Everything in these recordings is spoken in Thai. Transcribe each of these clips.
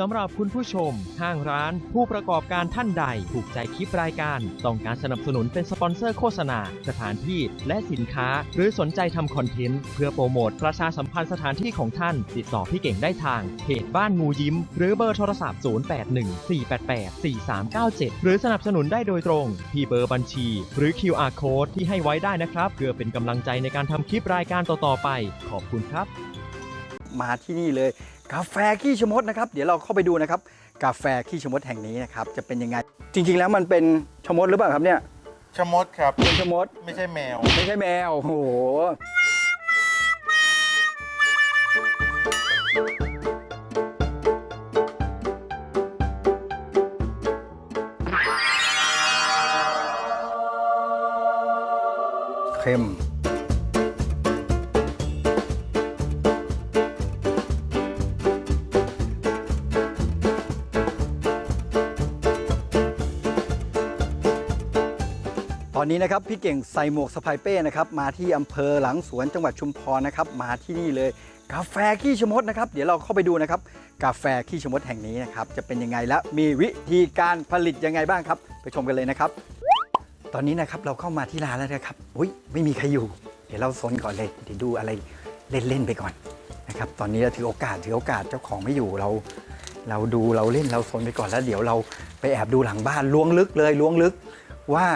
สำหรับคุณผู้ชม ห้างร้าน ผู้ประกอบการท่านใด ถูกใจคลิปรายการ ต้องการสนับสนุนเป็นสปอนเซอร์โฆษณา สถานที่และสินค้า หรือสนใจทำคอนเทนต์ เพื่อโปรโมทประชาสัมพันธ์สถานที่ของท่าน ติดต่อพี่เก่งได้ทางเพจบ้านงูยิ้ม หรือเบอร์โทรศัพท์ 0814884397 หรือสนับสนุนได้โดยตรง ที่เบอร์บัญชี หรือ QR code ที่ให้ไว้ได้นะครับเพื่อเป็นกำลังใจในการทำคลิปรายการต่อๆไป ขอบคุณครับ มาที่นี่เลย กาแฟขี้ชะมดนะครับ เดี๋ยวเราเข้าไปดูนะครับ กาแฟขี้ชะมดแห่งนี้นะครับ จะเป็นยังไง จริง ๆ แล้วมันเป็นชะมดหรือเปล่าครับเนี่ยชะมดครับ เป็นชะมด ไม่ใช่แมว ไม่ใช่แมว โอ้โห เข้ม อนนี้นะครับพี่เก่งใส่หมวกสะพายเป้นะครับมาที่อำเภอหลังสวนจังหวัดชุมพรนะครับมาที่นี่เลย กาแฟขี้ชะมดนะครับ เดี๋ยวเราเข้าไปดูนะครับ กาแฟขี้ชะมดแห่งนี้นะครับจะเป็นยังไงและมีวิธีการผลิตยังไงบ้างครับ ไปชมกันเลยนะครับ ตอนนี้นะครับเราเข้ามาที่ร้านแล้วนะครับอุ้ยไม่มีใครอยู่ เดี๋ยวเราซนก่อนเลยเดี๋ยวดูอะไรเล่นๆไปก่อนนะครับตอนนี้เราถือโอกาสถือโอกาสเจ้าของไม่อยู่เรา เราดูเราเล่นเราซนไปก่อนแล้ว เดี๋ยวเราไปแอบดูหลังบ้านล้วงลึกเลยล้วงลึกว่า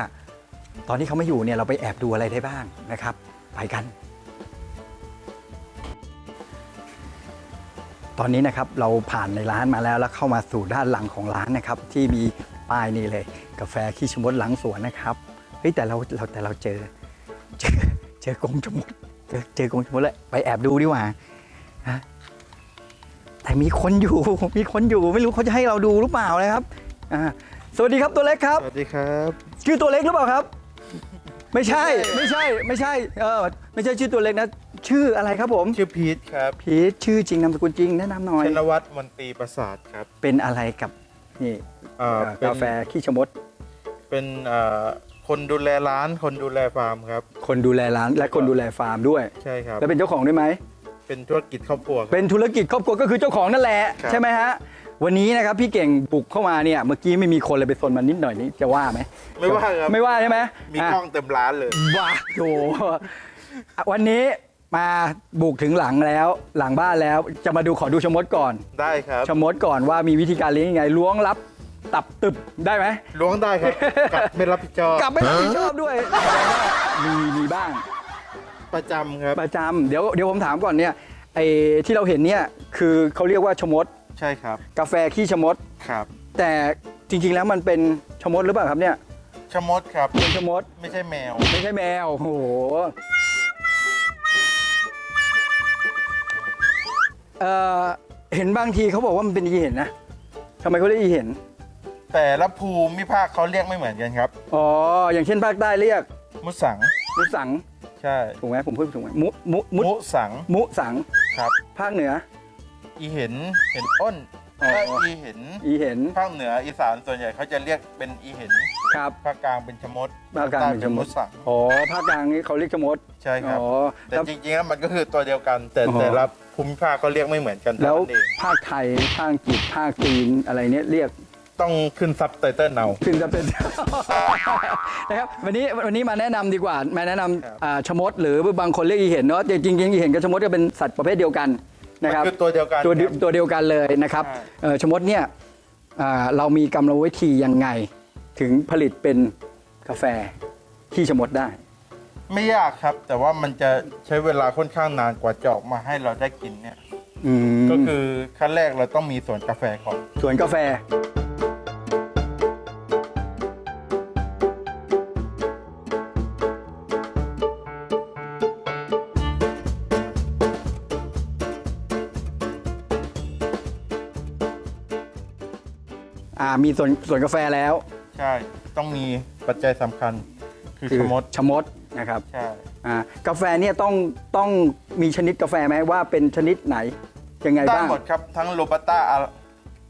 ตอนที่เขาไม่อยู่เนี่ยเราไปแอบดูอะไรได้บ้างนะครับ ไปกัน ตอนนี้นะครับเราผ่านในร้านมาแล้วแล้วเข้ามาสู่ด้านหลังของร้านนะครับ ที่มีป้ายนี่เลย กาแฟขี้ชะมดหลังสวนนะครับเฮ้ยแต่เราเราแต่เราเจอ เจอเจอกรงชะมดเจอเจอกรงชะมดแล้วไปแอบดูดีกว่าฮะแต่มีคนอยู่มีคนอยู่ไม่รู้เขาจะให้เราดูหรือเปล่านะครับอ่าสวัสดีครับตัวเล็กครับ สวัสดีครับ ชื่อตัวเล็กหรือเปล่าครับ ไม่ใช่ไม่ใช่ไม่ใช่เออไม่ใช่ชื่อตัวเล็กนะ ชื่ออะไรครับผมชื่อพีทครับพีชชื่อจริงนามสกุลจริงแนะนำหน่อยชนวัฒน์มนตรีประสาทครับ เป็นอะไรกับนี่เอ่อเอ่อเป็น กาแฟขี้ชะมด เป็นเอ่อคนดูแลร้านคนดูแลฟาร์มครับ คนดูแลร้านและคนดูแลฟาร์มด้วย ใช่ครับ แล้วเป็นเจ้าของด้วยไหม เป็นธุรกิจครอบครัวครับ เป็นธุรกิจครอบครัวก็คือเจ้าของนั่นแหละ ครับ ใช่ไหมฮะ วันนี้นะครับพี่เก่งปลุกเข้ามาเนี่ยเมื่อกี้ไม่มีคนเลยไปซนมันนิดหน่อยนี่จะว่าไหมไม่ว่าครับ ไม่ว่าใช่ไหมมีอะกล้องเต็มร้านเลยว้าโถวันนี้มาบุกถึงหลังแล้วหลังบ้านแล้วจะมาดูขอดูชะมดก่อนได้ครับชะมดก่อนว่ามีวิธีการเลี้ยงยังไงล้วงลับตับตึบได้ไหมล้วงได้ครับกลับไม่รับผิดชอบกลับไม่รับผิดชอบด้วย มีมีบ้าง ประจำครับประจำเดี๋ยวเดี๋ยวผมถามก่อนเนี่ยไอ้ที่เราเห็นเนี่ยคือเขาเรียกว่าชะมด ใช่ครับกาแฟขี้ชะมด ครับแต่จริงๆแล้วมันเป็นชะมดหรือเปล่าครับเนี่ยชะมดครับ เป็นชะมดไม่ใช่แมว ไม่ใช่แมวโอ้โหเอ่อเห็นบางทีเขาบอกว่ามันเป็นอีเห็นนะทำไมเขาเรียกอีเห็นแต่ละภูมิภาคเขาเรียกไม่เหมือนกันครับ อ๋ออย่างเช่นภาคใต้เรียกมุสัง มุสังใช่ ถูกไหมผมพูดถูกไหมมุมุมุมุสังมุสังครับ ภาคเหนือ อีเห็นเห็นอ้นอ๋อ ถ้าอีเห็นอีเห็นภาคเหนืออีสานส่วนใหญ่เขาจะเรียกเป็นอีเห็นครับภาคกลางเป็นชะมดภาคกลางเป็นชะมดใต้สังอ๋อภาคกลางนี่เขาเรียกชะมดใช่ครับ อ๋อแต่แล้ว จริงๆแล้วมันก็คือตัวเดียวกัน แต่อ๋อ แต่ละภูมิภาคเขาเรียกไม่เหมือนกันแล้วเท่านั้นเองภาคไทยภาคอังกฤษภาคจีนอะไรเนี่ยเรียก ต้องขึ้นซับไตเติลเอา ถึงจะเป็น นะครับวันนี้วันนี้มาแนะนำดีกว่ามาแนะนครับำอ่าชะมดหรือบางคนเรียกอีเห็นเนาะแต่จริงๆอีเห็นกับชะมดก็เป็นสัตว์ประเภทเดียวกัน นะครับมันคือตัวเดียวกันตัวเดีคยวรับตัวเดียวกันเลยนะครับใช่เอ่อชะมดเนี่ยอ่าเรามีกรรมวิธียังไง ถึงผลิตเป็นกาแฟที่ชะมดได้ ไม่ยากครับ แต่ว่ามันจะใช้เวลาค่อนข้างนานกว่าจะออกมาให้เราได้กินเนี่ยอืมก็คือขั้นแรกเราต้องมีสวนกาแฟก่อนสวนกาแฟ อ่ามีสวนสวนกาแฟแล้วใช่ ต้องมีปัจจัยสำคัญ คือชะมดชะมดนะครับใช่ อ่ากาแฟเนี่ยต้องต้องมีชนิดกาแฟไหมว่าเป็นชนิดไหนยังไงได้บ้าง หมดครับทั้งโรบัสต้า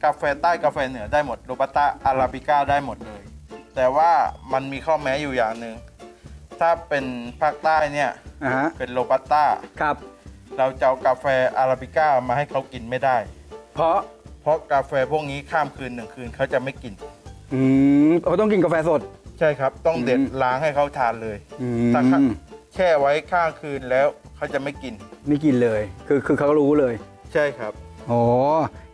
กาแฟใต้กาแฟเหนือได้หมดโรบัสต้าอาราบิก้าได้หมดเลย แต่ว่ามันมีข้อแม้อยู่อย่างหนึ่งถ้าเป็นภาคใต้เนี่ยอ่าฮะ เป็นโรบัสต้าครับ เราจะเอากาแฟอาราบิก้ามาให้เขากินไม่ได้ เพราะ เพราะกาแฟพวกนี้ข้ามคืนหนึ่งคืนเขาจะไม่กิน อืมเราต้องกินกาแฟสด ใช่ครับ ต้องเด็ดอืมล้างให้เขาทานเลยอืถ้าข้ามแช่ไว้ข้างคืนแล้วเขาจะไม่กิน ไม่กินเลย คือคือเขารู้เลยใช่ครับ อ๋อ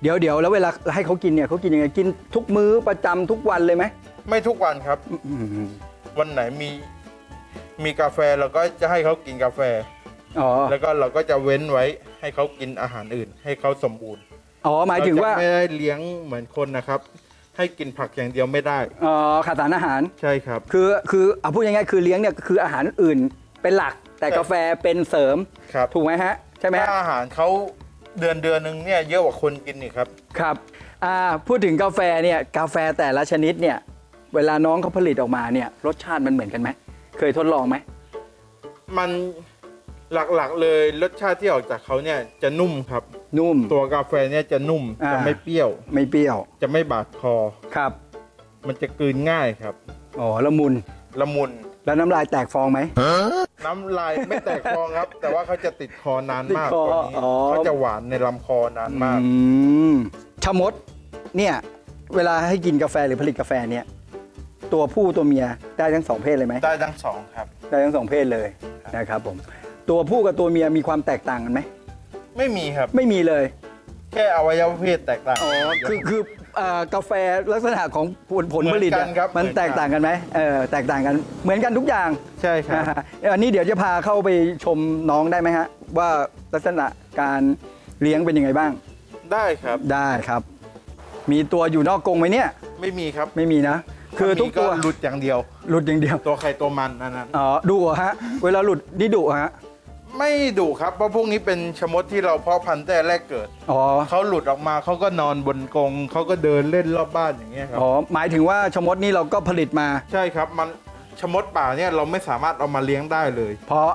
เดี๋ยวเดี๋ยวแล้วเวลาให้เขากินเนี่ยเขากินยังไงกินทุกมื้อประจำทุกวันเลยไหมไม่ทุกวันครับ อืมวันไหนมีมีกาแฟเราก็จะให้เขากินกาแฟ อ๋อแล้วก็เราก็จะเว้นไว้ให้เขากินอาหารอื่น ให้เขาสมบูรณ์ อ๋อหมายถึงว่าเรจะไม่ได้เลี้ยงเหมือนคนนะครับ ให้กินผักอย่างเดียวไม่ได้ อ๋อขาดสารอาหาร ใช่ครับ คือคือเอาพูดง่ายๆคือเลี้ยงเนี่ยคืออาหารอื่นเป็นหลักแต่ใช่กาแฟเป็นเสริมครับ ถูกไหมฮะใช่ไหมฮะ ถ้าอาหารเขาเดือนเดือนหนึ่งเนี่ยเยอะกว่าคนกินอีกครับครับอ่าพูดถึงกาแฟเนี่ยกาแฟแต่ละชนิดเนี่ยเวลาน้องเขาผลิตออกมาเนี่ยรสชาติมันเหมือนกันไหมเคยทดลองไหมมัน หลักๆเลยรสชาติที่ออกจากเขาเนี่ยจะนุ่มครับ นุ่ม ตัวกาแฟเนี่ยจะนุ่มอ่า จะไม่เปรี้ยว ไม่เปรี้ยวจะไม่บาดคอ ครับมันจะกลืนง่ายครับอ๋อละมุนละมุน แล้วน้ำลายแตกฟองไหม น้ำลายไม่แตกฟองครับ แต่ว่าเขาจะติดคอนานมากติดคอกว่านี้อ๋อ เขาจะหวานในลำคอนานมาก อืมชะมดเนี่ย เวลาให้กินกาแฟหรือผลิตกาแฟเนี่ย ตัวผู้ตัวเมียได้ทั้งสองเพศเลยไหม ได้ทั้งสองครับ ได้ทั้งสองเพศเลยนะครับผม ตัวผู้กับตัวเมียมีความแตกต่างกันไหมไม่มีครับ ไม่มีเลยแค่อวัยวะเพศแตกต่างอ๋อคือคือเอ่อกาแฟลักษณะของผลผลผลิตเหมือะอนกันครับมันเหมือนกันแตกต่างกันไหมเออแตกต่างกันเหมือนกันทุกอย่าง ใช่ครับนะฮะอันนี้เดี๋ยวจะพาเข้าไปชมน้องได้ไหมฮะ ว่าลักษณะการเลี้ยงเป็นยังไงบ้างได้ครับ ได้ครับ มีตัวอยู่นอกกรงไหมเนี่ยไม่มีครับไม่มีนะ คือทุกตัวถ้ามีหลุดอย่างเดียว หลุดอย่างเดียวตัวใครตัวมันอันนั้น อ๋อดุเหรอฮะ เวลาหลุดนี่ดุเหรอฮะ ไม่ดุครับเพราะพวกนี้เป็นชะมดที่เราเพาะพันธุ์แต่แรกเกิดอ๋อเขาหลุดออกมาเขาก็นอนบนกรงเขาก็เดินเล่นรอบบ้านอย่างเงี้ยครับอ๋อหมายถึงว่าชะมดนี่เราก็ผลิตมา ใช่ครับมันชะมดป่าเนี่ยเราไม่สามารถเอามาเลี้ยงได้เลย เพราะ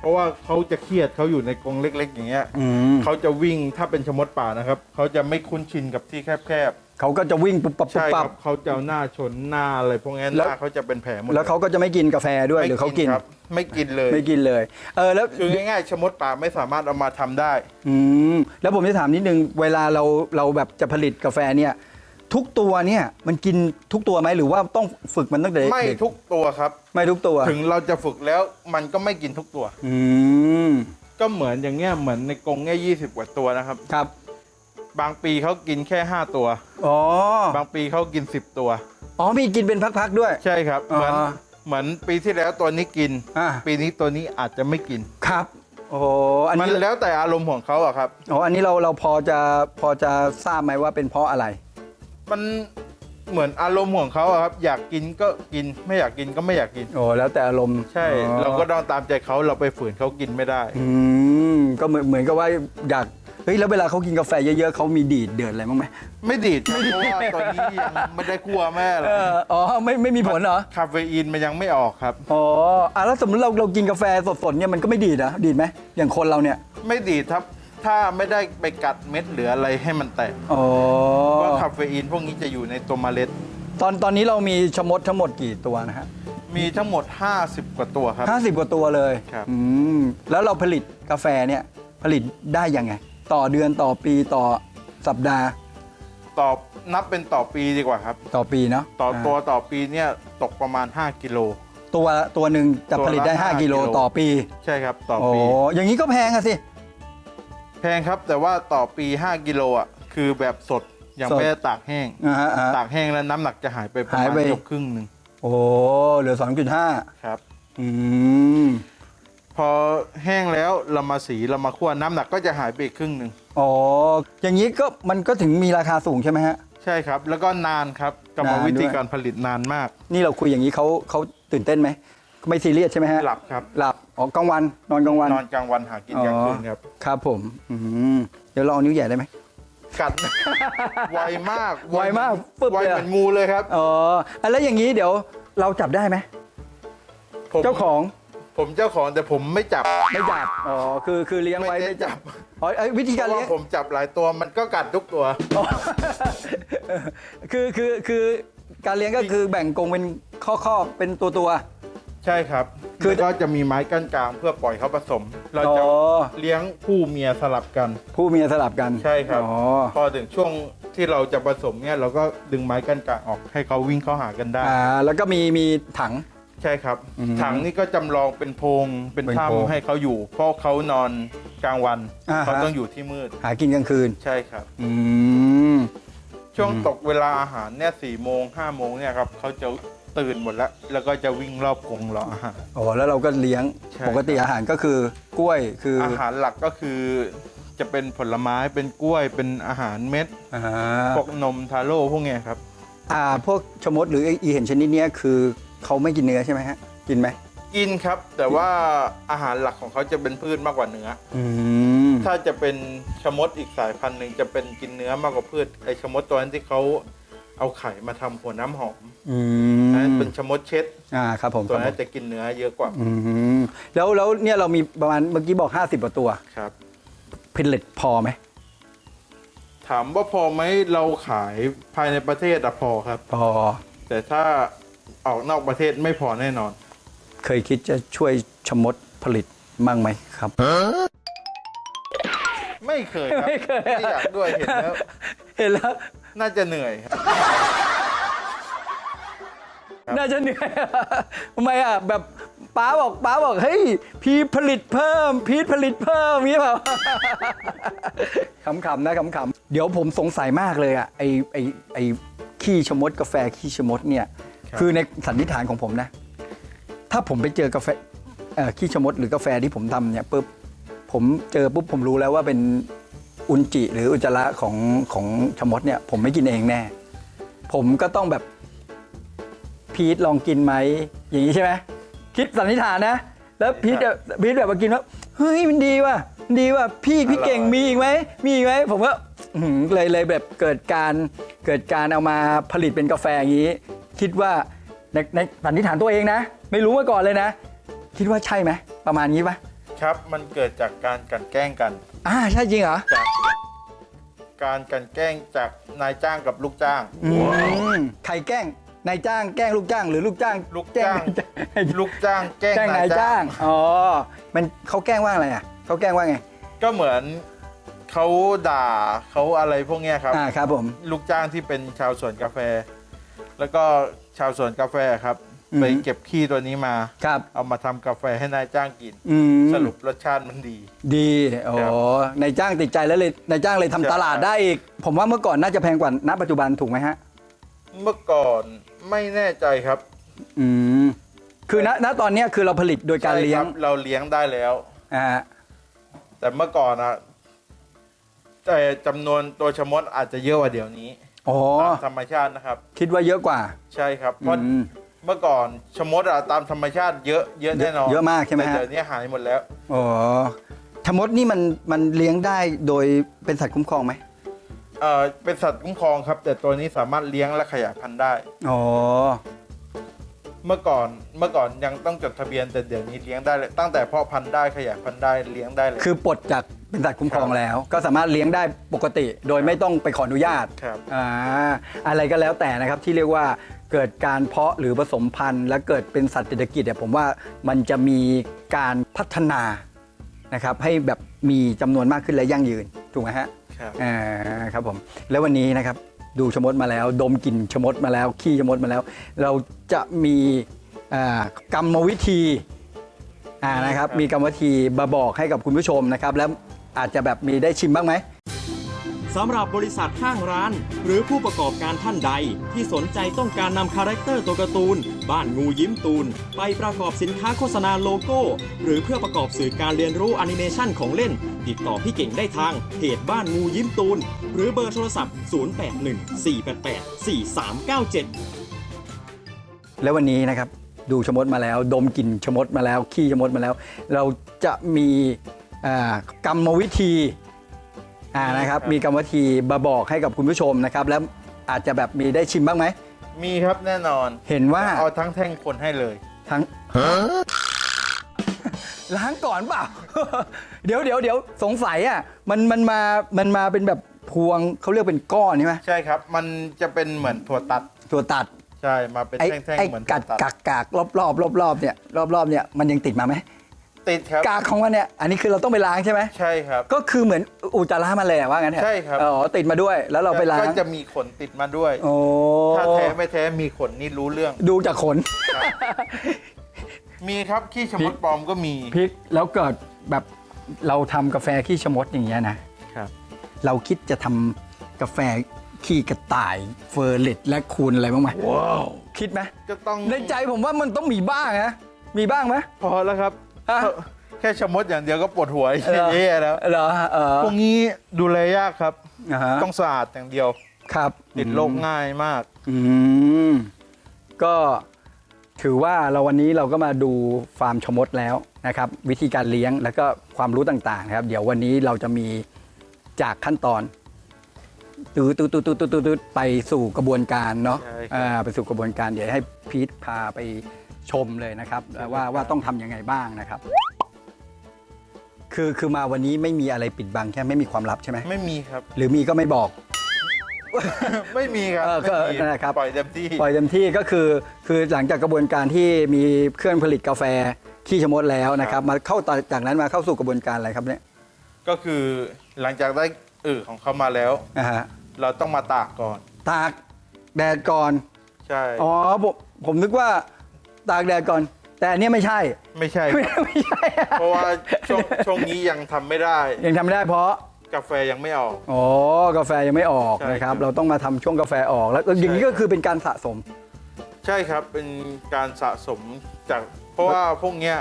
เพราะว่าเขาจะเครียดเขาอยู่ในกรงเล็ก ๆ อย่างเงี้ยอืมเขาจะวิ่งถ้าเป็นชะมดป่านะครับเขาจะไม่คุ้นชินกับที่แคบ เขาก็จะวิ่งปุ๊บปับๆปุ๊บใช่คปัรับบเขาจะเอาหน้าชนหน้าอะไรพวกนี้หแล้ว น้าเขาจะเป็นแผลหมดแล้วเขาก็จะไม่กินกาแฟด้วยไม่หรือเขากิน ครับไม่กินเลยไม่กินเลย เออแล้วคือง่ายๆ ชะมดป่าไม่สามารถเอามาทำได้ อืมแล้วผมจะถามนิดนึง เวลาเราเราแบบจะผลิตกาแฟเนี่ย ทุกตัวเนี่ยมันกินทุกตัวไหมหรือว่าต้องฝึกมันตั้งแต่เด็กไม่ทุกตัวครับ ไม่ทุกตัวถึงเราจะฝึกแล้วมันก็ไม่กินทุกตัว อืมก็เหมือนอย่างเงี้ยเหมือนในกรงเนี่ยยี่สิบกว่าตัวนะครับ ครับ บางปีเขากินแค่ 5 ตัว อ๋อ บางปีเขากิน 10 ตัว อ๋อมีกินเป็นพักๆด้วย ใช่ครับ เหมือนอ๋อ เหมือนปีที่แล้วตัวนี้กิน อ่าปีนี้ตัวนี้อาจจะไม่กิน ครับ โอ้โหอันมันนี้แล้วแต่อารมณ์ของเขาอะครับอ๋ออันนี้เราเราพอจะพอจะทราบไหมว่าเป็นเพราะอะไร มันเหมือนอารมณ์ของเขาอะครับ อยากกินก็กินไม่อยากกินก็ไม่อยากกิน โอ้แล้วแต่อารมณ์ใช่ อ๋อเราก็ต้องตามใจเขาเราไปฝืนเขากินไม่ได้ อืมก็เหมือนเหมือนกับว่าอยาก เฮ้ยแล้วเวลาเขากินกาแฟเยอะๆเขามีดีดเดือดอะไรบ้างไหมไม่ดีดครับเพราะว่าตอนนี้ยังไม่ได้กลัวแม่เลเอยออ๋อไม่ไม่มีผลเหรอคาเฟอีนมันยังไม่ออกครับ อ๋ออะแล้วสมมติเราเรากินกาแฟสดๆเนี่ยมันก็ไม่ดีดนะดีดไหมอย่างคนเราเนี่ยไม่ดีดครับ ถ้าไม่ได้ไปกัดเม็ดหรืออะไรให้มันแตกอ๋อเพราะคาเฟอีนพวกนี้จะอยู่ในตัวเมล็ด ตอนตอนนี้เรามีชะมดทั้งหมดกี่ตัวนะฮะมีทั้งหมด 50 กว่าตัวครับ ห้าสิบกว่าตัวเลยครับ อืมแล้วเราผลิตกาแฟเนี่ยผลิตได้ยังไง ต่อเดือนต่อปีต่อสัปดาห์ต่อนับเป็นต่อปีดีกว่าครับ ต่อปีเนาะต่ออ่าตัวต่อปีเนี่ยตกประมาณ 5กิโลตัวตัวหนึ่งจะผลิตได้ตัวละ5กิโลห้ากิโลต่อปี ใช่ครับต่อโอ้ปีอย่างนี้ก็แพงอะสิ แพงครับแต่ว่าต่อปี 5กิโลอะคือแบบสดยังสดไม่ได้ตากแห้งอ่าฮะอ่าฮะตากแห้งแล้วน้ำหนักจะหายไปประหายมาณไปเกือบครึ่งหนึ่งโอ้เหลือ 2.5 ครับ อืม พอแห้งแล้วเรามาสีเรามาคั่วน้ำหนักก็จะหายไปอีกครึ่งหนึ่งอ๋อ อย่างนี้ก็มันก็ถึงมีราคาสูงใช่ไหมฮะ ใช่ครับ แล้วก็นานครับกรรมนานด้วย วิธีการผลิตนานมากนี่เราคุยอย่างนี้เขาเขาตื่นเต้นไหมไม่ซีเรียสใช่ไหมฮะหลับครับ หลับอ๋อกลางวันนอนกลางวัน นอนกลางวันหากินกลางคืนครับ ครับผมอืมเดี๋ยวเราเอานิ้วใหญ่ได้ไหม กัด ไวมากไวมากปึ๊บไวเลยอะเหมือนงูเลยครับ อ๋ออะแล้วอย่างนี้เดี๋ยวเราจับได้ไหมผมเจ้าของ ผมเจ้าของแต่ผมไม่จับไม่จับ อ๋อ คือคือเลี้ยงไว้ไม่ได้ไม่จับจับ อ๋อเอ้ยวิธีเพการราะเลี้ว่ายง ผมจับหลายตัวมันก็กัดทุกตัว อ๋อคือคือคือการเลี้ยงก็คือแบ่งกรงเป็นข้อข้อๆเป็นตัวตัว ใช่ครับๆคือ แล้วก็จะมีไม้กั้นกลางเพื่อปล่อยเขาผสม เราอ๋อจะเลี้ยงคู่เมียสลับกัน ผู้เมียสลับกันใช่ครับ อ๋อพอถึงช่วงที่เราจะผสมเนี่ยเราก็ดึงไม้กั้นกลางออกให้เขาวิ่งเข้าหากันได้ อ่าแล้วก็มีมีถัง ใช่ครับ อืมถังนี่ก็จำลองเป็นโพรงเป็นเป็นโพรงถ้ำให้เขาอยู่ เพราะเขานอนกลางวันอ่าฮะ เขาต้องอยู่ที่มืดหากินกลางคืน ใช่ครับ อืม ช่วงอืมตกเวลาอาหารเนี่ยสี่โมงห้าโมงเนี่ยครับเขาจะตื่นหมดแล้ว แล้วก็จะวิ่งรอบกรงรออาหาร อ๋อแล้วเราก็เลี้ยงใช่ ปกติอาหารก็คือกล้วยคืออาหารหลักก็คือ จะเป็นผลไม้เป็นกล้วยเป็นอาหารเม็ดอ่าพวกนมทาโร่พวกเนี้ยครับ อ่าพวกชะมดหรืออีเห็นชนิดเนี้ยคือ เขาไม่กินเนื้อใช่ไหมฮะ กินไหมกินครับ แต่ว่าอาหารหลักของเขาจะเป็นพืชมากกว่าเนื้ออืม ถ้าจะเป็นชะมดอีกสายพันธุ์หนึ่งจะเป็นกินเนื้อมากกว่าพืชไอชะมดตัวนั้นที่เขาเอาไข่มาทำหัวน้ำหอมอือันนั้นมเป็นชะมดเช็ด อ่าครับผมตัวคนั้รับนจะกินเนื้อเยอะกว่าอืมแล้วแล้วเนี่ยเรามีประมาณเมื่อกี้บอก 50กว่าตัวครับเพลเลตพอไหมถามว่าพอไหมเราขายภายในประเทศอะพอครับ พอ แต่ถ้า ออกนอกประเทศไม่พอแน่นอน เคยคิดจะช่วยชะมดผลิตมั่งไหมครับ ไม่เคยครับไม่เคยอะ ไม่อยากด้วยเห็นแล้ว เห็นแล้ว น่าจะเหนื่อยครับ น่าจะเหนื่อย ทำไมอะ แบบป้าบอกป้าบอกเฮ้ย พีทผลิตเพิ่ม พีทผลิตเพิ่มมีเปล่า ขำๆนะขำๆเดี๋ยวผมสงสัยมากเลยอะไอไอไอขี้ชะมดกาแฟขี้ชะมดเนี่ย ครับคือในสันนิษฐานของผมนะ ถ้าผมไปเจอกาแฟเอ่อขี้ชะมดหรือกาแฟที่ผมทำเนี่ยปุ๊บผมเจอปุ๊บผมรู้แล้วว่าเป็นอุนจิหรืออุจจาระของของชะมดเนี่ย ผมไม่กินเองแน่ ผมก็ต้องแบบพีทลองกินไหมอย่างนี้ใช่ไหมคิดสันนิษฐานนะ แล้วพีทแบบพีทแบบมากินว่าเฮ้ยมันดีว่ะมันดีว่ะพี่พี่เก่งอร่อยมีอีกไหมมีอีกไหมผมก็อื้อหือเลยเลยแบบเกิดการเกิดการเอามาผลิตเป็นกาแฟอย่างนี้ คิดว่าในในสันนิษฐานตัวเองนะ ไม่รู้มาก่อนเลยนะ คิดว่าใช่ไหมประมาณนี้ปะครับมันเกิดจากการกลันแกล้งกัน อ่าใช่จริงเหรอจากการกลันแกล้งจากนายจ้างกับลูกจ้าง อืมใครแกล้งนายจ้างแกล้งลูกจ้าง หรือลูกจ้างลูกจ้าง แกล้งลูกจ้างแกล้งแกล้งนานายยจ้าจ้างง อ๋อมันเขาแกล้งว่าอะไรอะเขาแกล้งว่าไงก็เหมือนเขาด่าเขาอะไรพวกเนี้ยครับ อ่าครับผม ลูกจ้างที่เป็นชาวสวนกาแฟ แล้วก็ชาวสวนกาแฟครับอืม ไปเก็บขี้ตัวนี้มา ครับ เอามาทำกาแฟให้นายจ้างกิน อืมสรุปรสชาติมันดี ดีโอ้ครับนายจ้างติดใจแล้วเลยนายจ้างเลยทำใช่ ตลาดได้อีก ผมว่าเมื่อก่อนน่าจะแพงกว่าณปัจจุบันถูกไหมฮะ เมื่อก่อนไม่แน่ใจครับอืมคือณณตอนเนี้ยคือเราผลิตโดยการใช่เลี้ยคงบเราเลี้ยงได้แล้ว อ่าแต่เมื่อก่อนอะแต่จำนวนตัวชะมดอาจจะเยอะกว่าเดี๋ยวนี้ อ๋อ ตามธรรมชาตินะครับ คิดว่าเยอะกว่า ใช่ครับเพราะอืม เมื่อก่อนชะมดอะตามธรรมชาติเยอะเยอะแน่นอนเยอะมากใช่ไหมฮะ แต่เดี๋ยวนี้หายหมดแล้ว อ๋อชะมดนี่มันมันเลี้ยงได้โดยเป็นสัตว์คุ้มครองไหมเอ่อเป็นสัตว์คุ้มครองครับ แต่ตัวนี้สามารถเลี้ยงและขยายพันธุ์ได้ อ๋อ เมื่อก่อนเมื่อก่อนยังต้องจดทะเบียนแต่เดี๋ยวนี้เลี้ยงได้เลยตั้งแต่เพาะพันธุ์ได้ขยายพันธุ์ได้เลี้ยงได้เลย คือปลดจากเป็นสัตว์คุ้มครองครับแล้ว ก็สามารถเลี้ยงได้ปกติ โดยไม่ต้องไปขออนุญาตครับ อ่าอะไรก็แล้วแต่นะครับที่เรียกว่าเกิดการเพาะหรือผสมพันธุ์ และเกิดเป็นสัตว์เศรษฐกิจเนี่ยผมว่ามันจะมีการพัฒนานะครับให้แบบมีจำนวนมากขึ้นและยั่งยืนถูกไหมฮะครับ อ่าครับผมแล้ววันนี้นะครับ ดูชมดมาแล้ว ดมกลิ่นชมดมาแล้ว ขี้ชมดมาแล้ว เราจะมีกรรมวิธีนะครับมีกรรมวิธีมาบอกให้กับคุณผู้ชมนะครับ แล้วอาจจะแบบมีได้ชิมบ้างไหม สำหรับบริษัทห้างร้าน หรือผู้ประกอบการท่านใด ที่สนใจต้องการนำคาแรคเตอร์ตัวการ์ตูน บ้านงูยิ้มตูน ไปประกอบสินค้าโฆษณาโลโก้ หรือเพื่อประกอบสื่อการเรียนรู้แอนิเมชันของเล่น ติดต่อพี่เก่งได้ทางเพจบ้านงูยิ้มตูน หรือเบอร์โทรศัพท์ 0814884397แล้ววันนี้นะครับดูชมดมาแล้ว ดมกลิ่นชมดมาแล้ว ขี้ชมดมาแล้ว เราจะมีกรรมวิธี อ่านะครับครับมีกรรมวิธีมาบอกให้กับคุณผู้ชมนะครับแล้วอาจจะแบบมีได้ชิมบ้างไหม มีครับแน่นอนเห็นว่า เอาทั้งแท่งคนให้เลย ทั้งล้างก่อนเปล่า เดี๋ยวเดี๋ยวเดี๋ยวสงสัยอะมันมันมามันมาเป็นแบบพวงเขาเรียกเป็นก้อนใช่ไหมใช่ครับ มันจะเป็นเหมือนถั่วตัดตัวตัดใช่มาเป็นไอ้แท่งไอ้ๆเหมือนกัดตัด กากกากรอบรอบรอบรอบๆเนี่ยรอบรอบๆเนี่ยมันยังติดมาไหม ติดครับ กากของมันเนี่ยอันนี้คือเราต้องไปล้างใช่ไหมใช่ครับ ก็คือเหมือนอุจจาระมันเลยอะว่างั้นเถอะใช่ครับ อ๋อติดมาด้วยแล้วเราไปล้างก็จะมีขนติดมาด้วย โอ้ถ้าแท้ไม่แท้มีขนนี่รู้เรื่อง ดูจากขน มีครับขี้ชะมดปลอมก็มีพริกแล้วเกิดแบบเราทำกาแฟขี้ชะมดอย่างเงี้ยนะครับ เราคิดจะทำกาแฟขี้กระต่ายเฟอร์เรตและคูณอะไรบ้างไหมว้าวคิดไหมก็ต้องในใจผมว่ามันต้องมีบ้างนะมีบ้างไหมพอแล้วครับ ฮะ แค่ชะมดอย่างเดียวก็ปวดหัวเหรอแย่แล้วเหรอเออพวกนี้ดูแลยากครับ อ่าฮะต้องสะอาดอย่างเดียว ครับติดโรคง่ายมาก อืมก็ถือว่าเราวันนี้เราก็มาดูฟาร์มชะมดแล้วนะครับ วิธีการเลี้ยงแล้วก็ความรู้ต่างๆนะครับ เดี๋ยววันนี้เราจะมีจากขั้นตอนตื้อตื้อตื้อตื้อตื้อตื้อตื้อไปสู่กระบวนการเนาะใช่ครับ อ่าไปสู่กระบวนการเดี๋ยวให้พีทพาไป ชมเลยนะครับว่าว่าต้องทำยังไงบ้างนะครับ คือคือมาวันนี้ไม่มีอะไรปิดบังแค่ไม่มีความลับใช่ไหมไม่มีครับ หรือมีก็ไม่บอก ไม่มีครับเออก็ไม่มีนั่นแหละครับ ปล่อยเต็มที่ ปล่อยเต็มที่ก็คือคือหลังจากกระบวนการที่มีเครื่องผลิตกาแฟขี้ชะมดแล้วนะครับ มาเข้าต่อจากนั้นมาเข้าสู่กระบวนการอะไรครับเนี่ยก็คือหลังจากได้อือของเขามาแล้ว นะฮะเราต้องมาตากก่อน ตากแดดก่อนใช่ อ๋อผมผมนึกว่า ตากแดดก่อน แต่อันเนี้ยไม่ใช่ ไม่ใช่ไม่ครับไม่ใช่เพราะว่าช่วงช่วงนี้ยังทำไม่ได้ ยังทำไม่ได้เพราะ กาแฟยังไม่ออก อ๋อกาแฟยังไม่ออกใช่นะครับ ครับ เราต้องมาทำช่วงกาแฟออกแล้วอย่างนี้ใช่ก็คือเป็นการสะสม ใช่ครับเป็นการสะสมจาก เพราะว่าพวกเนี้ย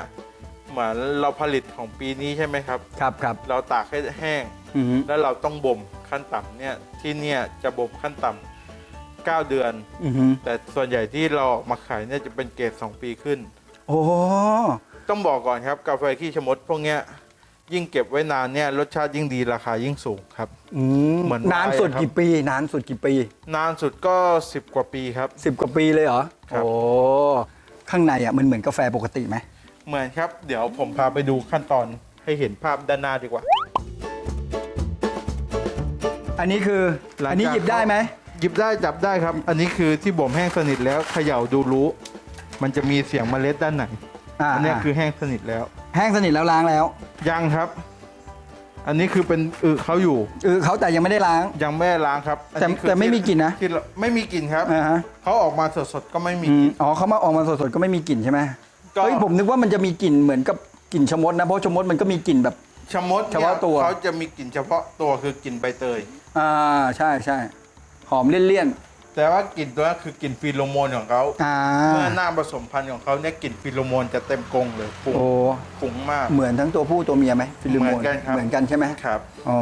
เหมือนเราผลิตของปีนี้ใช่ไหมครับ ครับครับเราตากให้แห้ง อือฮึแล้วเราต้องบ่มขั้นต่ำเนี่ยที่เนี่ยจะบ่มขั้นต่ำ 9 เดือน อือฮึแต่ส่วนใหญ่ที่เราออกมาขายเนี่ยจะเป็นเกรด2 ปีขึ้น โอ้ต้องบอกก่อนครับกาแฟขี้ชะมดพวกเนี้ยยิ่งเก็บไว้นานเนี่ยรสชาติยิ่งดีราคายิ่งสูงครับ อืมเหมือนนานสุดไวน์อะครับ กี่ปี นานสุดกี่ปีนานสุดก็ 10 กว่าปีครับ สิบกว่าปีเลยเหรอครับ โอ้ข้างในอะมันเหมือนกาแฟปกติไหมเหมือนครับ เดี๋ยวผมพาไปดูขั้นตอนให้เห็นภาพด้านหน้าดีกว่า อันนี้คือหลังจาก อันนี้หยิบได้ไหม หยิบได้จับได้ครับ อันนี้คือที่บ่มแห้งสนิทแล้วเขย่าดูรู้ มันจะมีเสียงเมล็ดด้านไหนอ่าอันเนี้ยอ่าคือแห้งสนิทแล้ว แห้งสนิทแล้วล้างแล้วยังครับ อันนี้คือเป็นอึเขาอยู่เออเขาแต่ยังไม่ได้ล้าง ยังไม่ได้ล้างครับอันนี้แต่คือแต่ไม่มีกลิ่นนะ ที่เราไม่มีกลิ่นครับอ่าฮะเขาออกมาสดๆก็ไม่มีอืกมลิ่น อ๋อเขามาออกมาสดๆก็ไม่มีกลิ่นใช่ไหมก็ เฮ้ยผมนึกว่ามันจะมีกลิ่นเหมือนกับกลิ่นชะมดนะเพราะชะมดมันก็มีกลิ่นแบบ ชะมดเฉพาะตัว เขาจะมีกลิ่นเฉพาะตัวคือกลิ่นใบเตย อ่าใช่ใช่ห อมเลี่ยนแต่ว่ากลิ่นตัวนั้นคือกลิ่นฟีโรโมนของเขาๆอ่าเมื่อหน้าผสมพันธุ์ของเขาเนี่ยกลิ่นฟีโรโมนจะเต็มกรงเลยฟุ้งโอ้ ฟุ้งมาก เหมือนทั้งตัวผู้ตัวเมียไหมฟิลิโมเหมือนกันครับ เหมือนกันใช่ไหมครับ อ๋อ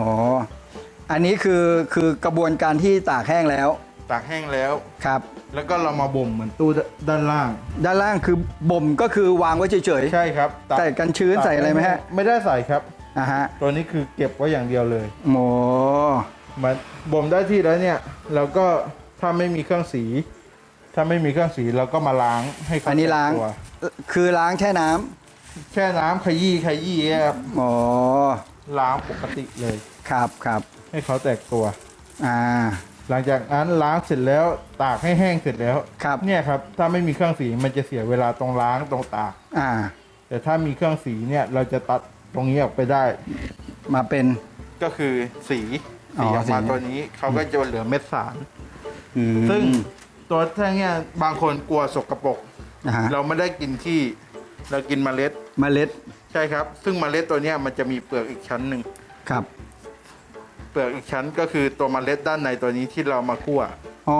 อันนี้คือคือกระบวนการที่ตากแห้งแล้วตากแห้งแล้ว ครับ แล้วก็เรามาบ่มเหมือนตู้ด้านล่าง ด้านล่างคือบ่มก็คือวางไว้เฉย ใช่ครับตากใส่กันชื้นใส่อะไรไหมฮะ ไม่ได้ใส่ครับ ๆอ่าฮะตัวนี้คือเก็บไว้อย่างเดียวเลย โม มันบ่มได้ที่แล้วเนี่ยเราก็ถ้าไม่มีเครื่องสี ถ้าไม่มีเครื่องสีเราก็มาล้างให้เขาอันนี้ล้างแตกตัวคือล้างแช่น้ำแช่น้ำขยี้ขยี้ครับอ๋อล้างปกติเลย ครับครับให้เขาแตกตัว อ่า หลังจากนั้นล้างเสร็จแล้วตากให้แห้งเสร็จแล้วครับ เนี่ยครับถ้าไม่มีเครื่องสีมันจะเสียเวลาตรงล้างตรงตาก อ่า แต่ถ้ามีเครื่องสีเนี่ยเราจะตัดตรงนี้ออกไปได้ มาเป็นก็คือสีอ๋ สีอออกมาสีตัวนี้เขาก็จะเหลือเม็ดสารอืมซึ่งตัวแท่งเนี่ยบางคนกลัวสกรปรกนะฮะเราไม่ได้กินที่เรากินเมล็ด เมล็ด ใช่ครับ ซึ่งเมล็ดตัวเนี้ยมันจะมีเปลือกอีกชั้นหนึ่งครับ เปลือกอีกชั้นก็คือตัวเมล็ดด้านในตัวนี้ที่เรามาคั่วอ๋อ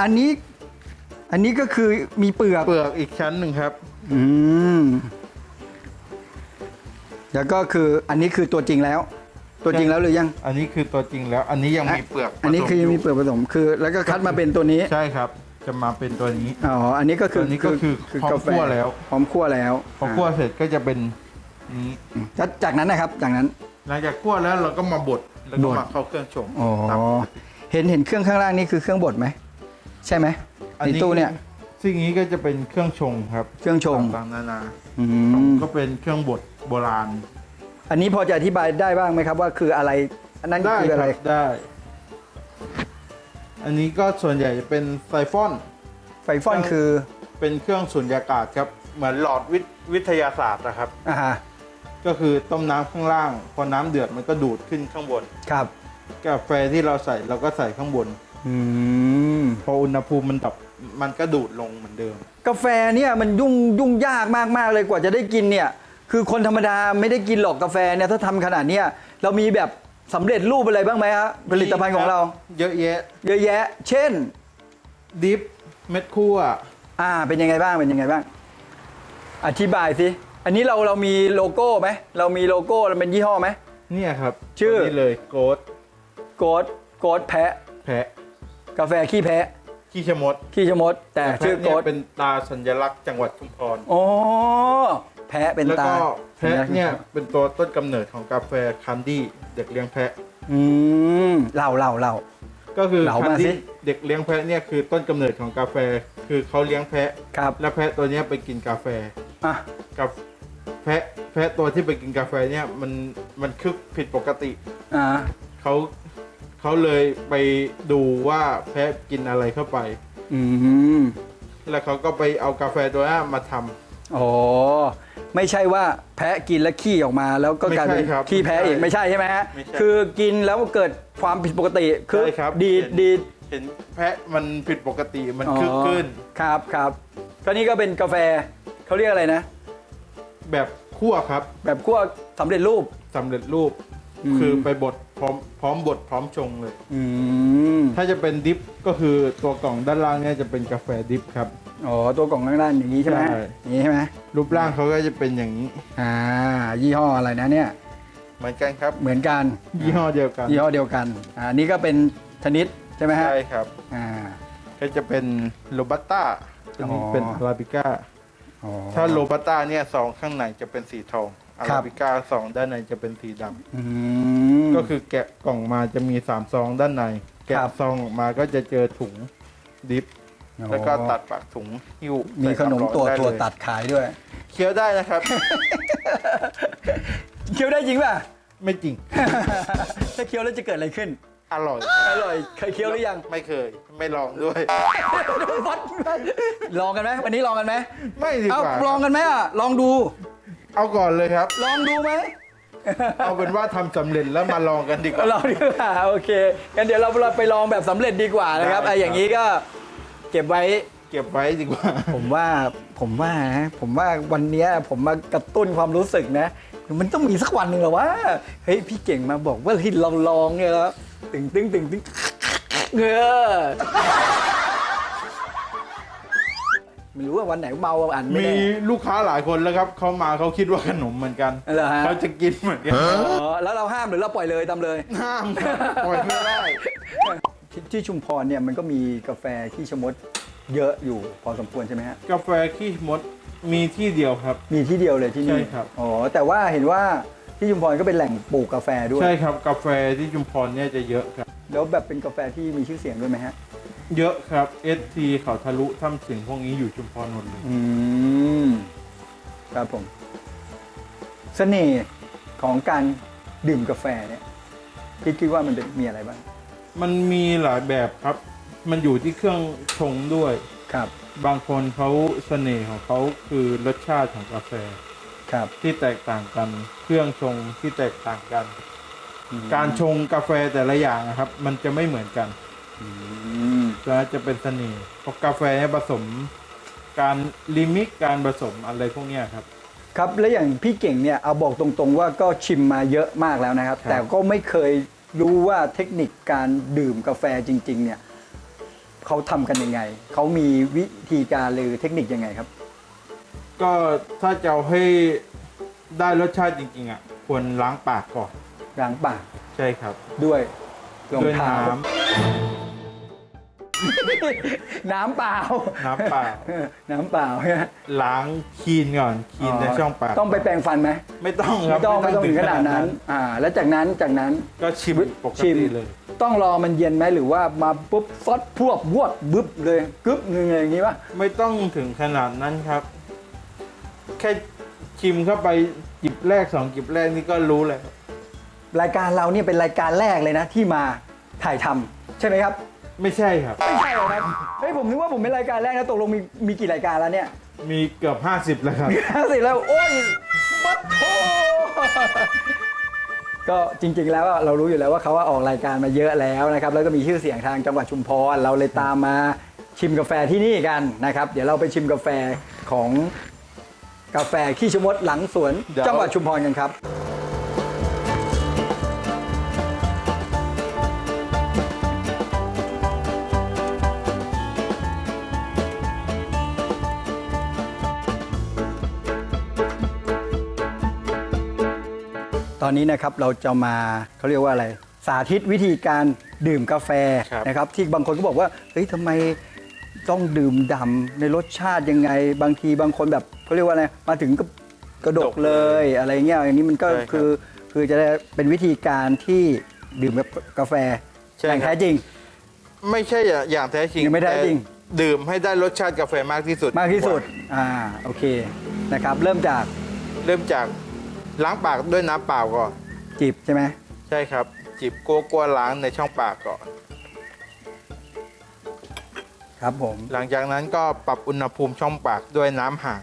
อันนี้อันนี้ก็คือมีเปลือกเปลือกอีกชั้นหนึ่งครับ อืม แล้วก็คืออันนี้คือตัวจริงแล้ว ตัวจริงแล้วหรือยัง อันนี้คือตัวจริงแล้ว อันนี้ยังมีเปลือกอันนี้คือยังมีเปลือกผสมคือ แล้วก็คัดมาเป็นตัวนี้ ใช่ครับ จะมาเป็นตัวนี้ อ๋อ อันนี้ก็คือตัวนี้ก็คือพร้อมคั่วแล้ว พร้อมคั่วแล้วพอคั่วเสร็จก็จะเป็นนี้แล้วจากนั้นนะครับ จากนั้น หลังจากคั่วแล้วเราก็มาบด แล้วก็บดมาเข้าเครื่องชงอ๋อครับเห็นเห็นเครื่องข้างล่างนี่คือเครื่องบดไหม ใช่ไหมในตู้เนี่ยสิ่งนี้ก็จะเป็นเครื่องชงครับ เครื่องชงต่างๆนานาอืมก็เป็นเครื่องบดโบราณ อันนี้พอจะอธิบายได้บ้างไหมครับว่าคืออะไรอันนั้นได้คือคอะไรรับได้ อันนี้ก็ส่วนใหญ่จะเป็นไซฟอนไไฟฟอนคือเป็นเครื่องสุญญากาศครับ เหมือนหลอดวิทวิทยาศาสตร์นะครับ อ่าฮะก็คือต้มน้ำข้างล่าง พอน้ำเดือดมันก็ดูดขึ้นข้างบน ครับกาแฟที่เราใส่เราก็ใส่ข้างบน อืมพออุณหภูมิมันดับมันก็ดูดลงเหมือนเดิม กาแฟเนี่ยมันยุ่งยุ่งยากมากๆเลยกว่าจะได้กินเนี่ย คือคนธรรมดาไม่ได้กินหรอกกาแฟเนี่ยถ้าทำขนาดเนี้ยเรามีแบบสำเร็จรูปอะไรบ้างไหมฮะผลิตภัณฑ์ของเรา เยอะแยะ เยอะแยะ เช่น ดิฟเม็ดคั่ว อ่า เป็นยังไงบ้าง เป็นยังไงบ้าง อธิบายสิ อันนี้เราเรามีโลโก้ไหม เรามีโลโก้เราเป็นยี่ห้อไหม เนี่ยครับชื่อ ตัวนี้เลยโกดโกดโกดแพะ แพะกาแฟขี้แพะ ขี้ชะมดขี้ชะมด แต่ชื่อแพะโกเนี่ยดเป็นตาสัญลักษณ์จังหวัดชุมพร อ๋อ แพะเป็นแล้วตาก็แพะเนี่ยเป็นตัวต้นกำเนิดของกาแฟคันดี้เด็กเลี้ยงแพะ อืมเล่าเล่าเล่า ก็คือเหลาคันมาสิ ดี้เด็กเลี้ยงแพะเนี่ยคือต้นกำเนิดของกาแฟ คือเขาเลี้ยงแพะ ครับแล้วแพะตัวเนี้ยไปกินกาแฟ อะกับแพะแพะตัวที่ไปกินกาแฟเนี่ยมันมันคึกผิดปกติอ่าเขาเขาเลยไปดูว่าแพะกินอะไรเข้าไป อืมแล้วเขาก็ไปเอากาแฟตัวนั้นมาทำ อ๋อไม่ใช่ว่าแพะกินแล้วขี้ออกมาแล้วก็กลายเป็นไม่ใช่ครับขี้แพะอีกไม่ใช่ใช่ไหมฮะไม่ใช่คือกินแล้วเกิดความผิดปกติคือใช่ครับ ดีดเห็นดีดเห็นแพะมันผิดปกติมันคึกขึ้นอ๋อครับครับก็นี่ก็เป็นกาแฟเขาเรียกอะไรนะ แบบคั่วครับแบบคั่วสำเร็จรูป สำเร็จรูป อืม คือไปบดพร้อมพร้อมบดพร้อมชงเลย อืมถ้าจะเป็นดิฟก็คือตัวกล่องด้านล่างเนี่ยจะเป็นกาแฟดิฟครับ อ๋อตัวกล่องข้างด้านอย่างนี้ใช่ไหมใช่ อย่างนี้ใช่ไหมรูปร่างเขาก็จะเป็นอย่างนี้ อ่า ยี่ห้ออะไรนะเนี่ย เหมือนกันครับ เหมือนกัน ยี่ห้อเดียวกันยี่ห้อเดียวกัน อ่านี่ก็เป็นชนิดใช่ไหมฮะใช่ครับ อ่า ก็จะเป็นโรบัสต้าตัวนี้อ๋อเป็นอาราบิก้า อ๋อ ถ้าโรบัสต้าเนี่ยซองข้างในจะเป็นสีทองอาครัราบ บิก้าซองด้านในจะเป็นสีดำอืม ก็คือแกะกล่องมาจะมีสามซองด้านใน แกะครับ ซองออกมาก็จะเจอถุงดิฟ แล้วก็ตัดปากถุงหิ้วมีใส่ขนมำร้อตัวได้ตัวเลยตัดขายด้วย เคี้ยวได้นะครับ เคี้ยวได้จริงป่ะ ไม่จริง ถ้าเคี้ยวแล้วจะเกิดอะไรขึ้น อร่อย อร่อย เคยเคี้ยวหรือยัง ไม่เคย ไม่ลองด้วยวัดลองกันไหมวันนี้ลองกันไหม ไม่ดีเอากว่าลองกันไหมอะ ลองดู เอาก่อนเลยครับ ลองดูไหมเอาเป็นว่าทำสำเร็จแล้วมาลองกันดีกว่าลองดีกว่าโอเคงั้นเดี๋ยวเราไปลองแบบสำเร็จดีกว่านะครับได้ครับไอ้อย่างนี้ก็ เก็บไว้เก็บไว้ดีกว่า ผมว่าผมว่านะผมว่าวันเนี้ยผมมากระตุ้นความรู้สึกนะ มันต้องมีสักวันหนึ่งแหรอว่าเฮ้ยพี่เก่งมาบอกว่าให้เราลองเนี่ยแล้วตึงตึงตึงตึงเออไม่รู้ว่าวันไหนเมาอ่านไม่มีได้ลูกค้าหลายคนแล้วครับ เขามาเขาคิดว่าขนมเหมือนกัน เหรอฮะเขาจะกินเหมือนกัน อ๋อแล้วเราห้ามหรือเราปล่อยเลยตามเลย ห้ามครับปล่อยไม่ได้ ที่ที่ชุมพรเนี่ยมันก็มีกาแฟที่ชะมดเยอะอยู่พอสมควรใช่ไหมฮะ กาแฟขี้มดมีที่เดียวครับ มีที่เดียวเลยที่นี่ใช่ครับ อ๋อแต่ว่าเห็นว่าที่ชุมพรก็เป็นแหล่งปลูกกาแฟด้วย ใช่ครับกาแฟที่ชุมพรเนี่ยจะเยอะครับ แล้วแบบเป็นกาแฟที่มีชื่อเสียงด้วยไหมฮะ เยอะครับ ST เขาทะลุถ้ำเสียงพวกนี้อยู่ชุมพรหมดเลยอืม ครับผม เสน่ห์ของการดื่มกาแฟเนี่ยพี่คิดว่ามันเป็นมีอะไรบ้าง มันมีหลายแบบครับ มันอยู่ที่เครื่องชงด้วย ครับ บางคนเขาเสน่ห์ของเขาคือรสชาติของกาแฟครับ ที่แตกต่างกัน เครื่องชงที่แตกต่างกัน อืม การชงกาแฟแต่ละอย่างนะครับ มันจะไม่เหมือนกันอืมตัวนั้นจะเป็นเสน่ห์เพราะกาแฟเนี่ยผสม การลิมิกการผสมอะไรพวกเนี้ยครับ ครับ แล้วอย่างพี่เก่งเนี่ยเอาบอกตรงๆว่าก็ชิมมาเยอะมากแล้วนะครับ ครับ แต่ก็ไม่เคย รู้ว่าเทคนิคการดื่มกาแฟจริง ๆ เนี่ยเขาทำกันยังไง เขามีวิธีการหรือเทคนิคยังไงครับ ก็ถ้าจะเอาให้ได้รสชาติจริง ๆ อะ ควรล้างปากก่อน ล้างปากใช่ครับ ด้วยรองด้วยเท้า น้ น้ำเปล่าำน้ำเปล่าเออน้ำเปล่าฮะล้างคลีนก่อนคลีนในช่องปากต้องไปแปรงฟันไหมไม่ต้องครัไม่บต้องไม่ต้องถึงขนาดนั้น อ่า แล้วจากนั้นจากนั้น ก็ชิมปกชิมติเลย ต้องรอมันเย็นไหมหรือว่ามาปุ๊บฟอดพวบวดบึ๊บเลยกึ๊บหนึ่งอย่างนี้ปะไม่ต้องถึงขนาดนั้นครับ แค่ชิมเข้าไปจิบแรกสองจิบแรกนี่ก็รู้เลยรายการเราเนี่ยเป็นรายการแรกเลยนะที่มาถ่ายทำใช่ไหมครับ ไม่ใช่ครับ ไม่ใช่เหรอครับเฮ้ยผมนึกว่าผมเป็นรายการแรกนะตกลงมีมีกี่รายการแล้วเนี่ยมีเกือบ 50 แล้วครับ ห้าสิบแล้วโอ้ยบัดโทก็จริงๆแล้วอะเรารู้อยู่แล้วว่าเขาว่าออกรายการมาเยอะแล้วนะครับแล้วก็มีชื่อเสียงทางจังหวัดชุมพรเราเลยตามมาชิมกาแฟที่นี่กันนะครับ เดี๋ยวเราไปชิมกาแฟของกาแฟขี้ชะมดหลังสวนเดี๋ยว จังหวัดชุมพรกันครับ นนี้นะครับเราจะมาเขาเรียกว่าอะไร สาธิตวิธีการดื่มกาแฟครับ นะครับที่บางคนก็บอกว่าเฮ้ยทำไมต้องดื่มดำในรสชาติยังไง บางทีบางคนแบบเขาเรียกว่าอะไรมาถึงก็กระดกเลยอะไรเงี้ยอย่างนี้มันก็ใช่ครับ คือคือจะได้เป็นวิธีการที่ดื่มกาแฟใช่อย่างครับแท้จริง ไม่ใช่อย่างแท้จริงยังไม่แท้จริง แต่ดื่มให้ได้รสชาติกาแฟมากที่สุดมากที่สุด อ่า โอเค นะครับ เริ่มจาก เริ่มจาก ล้างปากด้วยน้ำเปล่าก่อนจิบใช่ไหมใช่ครับ จิบกลัวๆล้างในช่องปากก่อน ครับผมหลังจากนั้นก็ปรับอุณหภูมิช่องปากด้วยน้ำห่าง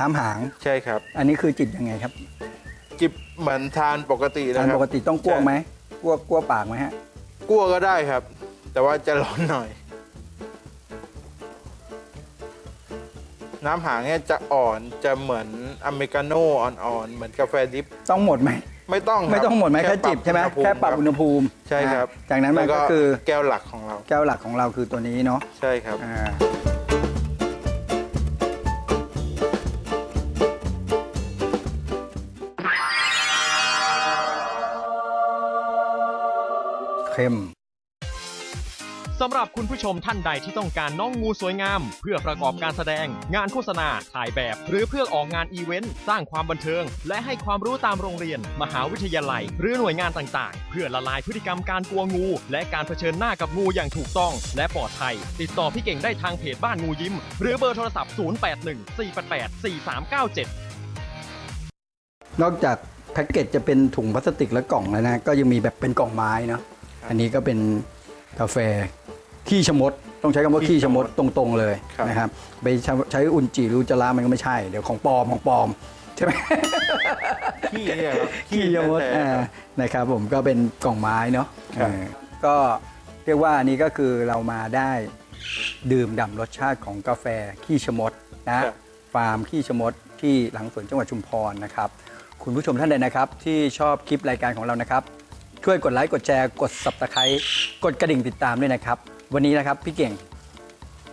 น้ำหาง ใช่ครับ อันนี้คือจิบยังไงครับจิบเหมือนทานปกตินะทานครับปกติต้องกวงไหมกวกลัวปากไหมฮะ กลัวก็ได้ครับ แต่ว่าจะร้อนหน่อย น้ำหางเนี่ยจะอ่อนจะเหมือนอเมริกาโน่อ่อนๆเหมือนกาแฟดิฟต้องหมดไหม ไม่ต้องครับไม่ต้องหมดไหมแค่จิบใช่ไหมแค่ปรับอุณหภูมิใช่ครับอ่าจากนั้นมันแล้วก็คือแก้วหลักของเราแก้วหลักของเราคือตัวนี้เนาะใช่ครับ อ่าเข้ม สำหรับคุณผู้ชมท่านใดที่ต้องการน้องงูสวยงาม เพื่อประกอบการแสดง งานโฆษณา ถ่ายแบบ หรือเพื่อออกงานอีเวนต์ สร้างความบันเทิง และให้ความรู้ตามโรงเรียน มหาวิทยาลัย หรือหน่วยงานต่าง ๆ เพื่อละลายพฤติกรรมการกลัวงู และการเผชิญหน้ากับงูอย่างถูกต้อง และปลอดภัย ติดต่อพี่เก่งได้ทางเพจบ้านงูยิ้ม หรือเบอร์โทรศัพท์ 0814884397นอกจากแพ็กเกจจะเป็นถุงพลาสติกและกล่องแล้วนะ ก็ยังมีแบบเป็นกล่องไม้เนาะอันนี้ก็เป็นกาแฟ ขี้ชะมด ต้องใช้คำว่าขี้ชะมดตรงๆเลยครับ นะครับไปใช้ใช้อุนจิหรืออุจจาระมันก็ไม่ใช่ เดี๋ยวของปลอมของปลอมใช่ไหม ขี้เนี่ยครับขี้ชะมดแท้ๆอ่าครับ นะครับผมก็เป็นกล่องไม้เนาะครับ เออก็เรียกว่าอันนี้ก็คือเรามาได้ดื่มด่ำรสชาติของกาแฟขี้ชะมดนะฟาร์มขี้ชะมดที่หลังสวนจังหวัดชุมพรนะครับ คุณผู้ชมท่านใดนะครับ ที่ชอบคลิปรายการของเรานะครับ ช่วยกดไลค์กดแชร์กด subscribe กดกระดิ่งติดตามด้วยนะครับ วันนี้นะครับพี่เก่ง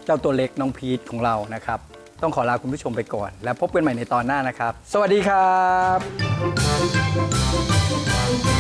เจ้าตัวเล็กน้องพีทของเรานะครับ ต้องขอลาคุณผู้ชมไปก่อน แล้วพบกันใหม่ในตอนหน้านะครับ สวัสดีครับ